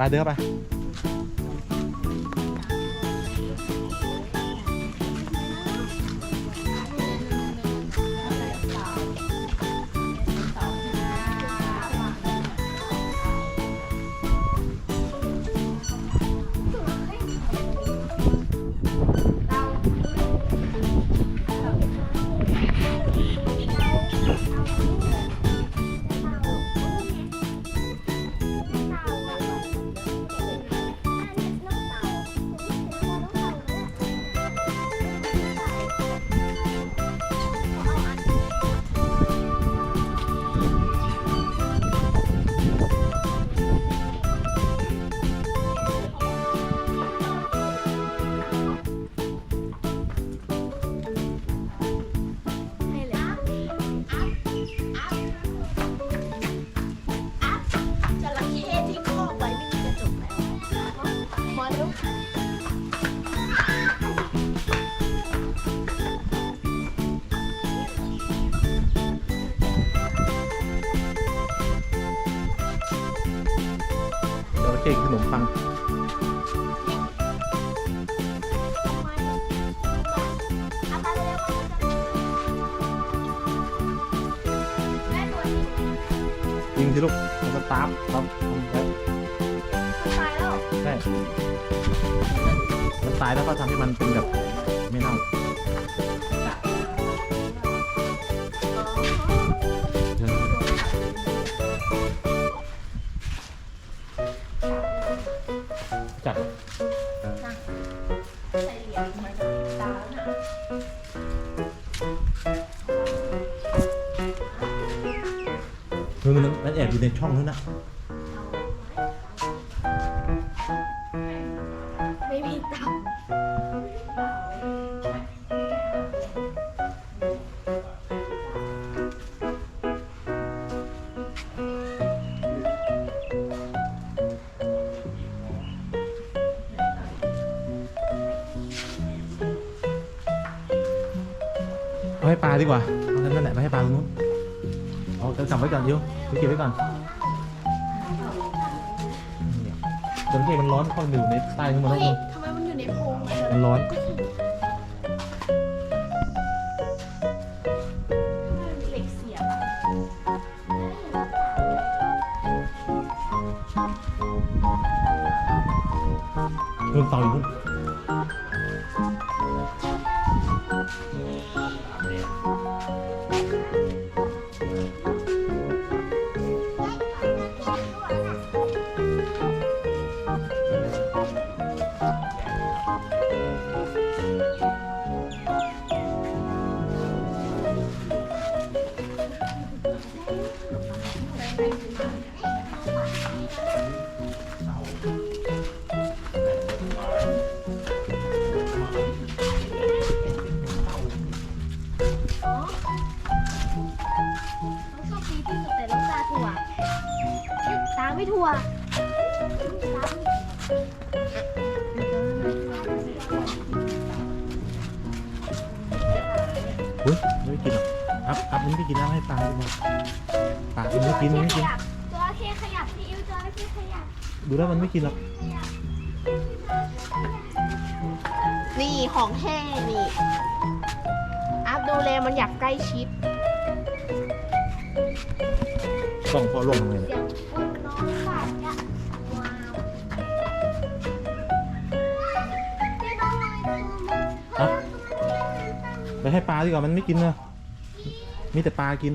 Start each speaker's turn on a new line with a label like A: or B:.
A: ไปเด้อไป
B: เดี๋
A: ยวเราเก่งขนมปัง
B: เอาไปเร็วแม่ตัวนี้
A: ยิงสิลูกแล้วก็ตามครับทำไว้
B: ตายแล้ว
A: ใช่มันตายแล้วก็ทำให้มันเป็นแบบ อจัด
B: ใส่เหรียญมาจากตาแล้วนะ
A: คือมันมันแอบอยู่ในช่องนู้นนะ
B: ไม่มีตังค์
A: เอาให้ปลาดีกว่าเอานั่นแหละไปให้ปลาตรงนู้นเอาจะจับไว้ก่อนยิวไปเก็บไว้ก่อนจนที่มันร้อนเข้าอยู่ในใต้ขึ้นมา
B: เฮ้
A: แล้ว
B: ยทำไมมันอยู่ในโพรงอะ
A: มันร้อน
B: เหล็กเสียบอะ
A: นู่นเตาอยู่นู่น
B: น้ ตาไม่ถั่ว
A: อุ้ยไม่กินหรอกอัพอัพมันไม่กินแล้วให้ปลาดีกว่าปลามันไม่กินมันไม่กิน
B: ตัวเคขยับพี่อิวตัวเคขยับ
A: ดูแล้วมันไม่กินหรอก
B: นี่ของแท้นี่ อัพดูแลมันอยากใกล้ชิด
A: กล่องพอลงทำไงเนี่ย
B: เสีย
A: ไปให้ปลาดีกว่ามันไม่กินเนอะมีแต่ปลากิน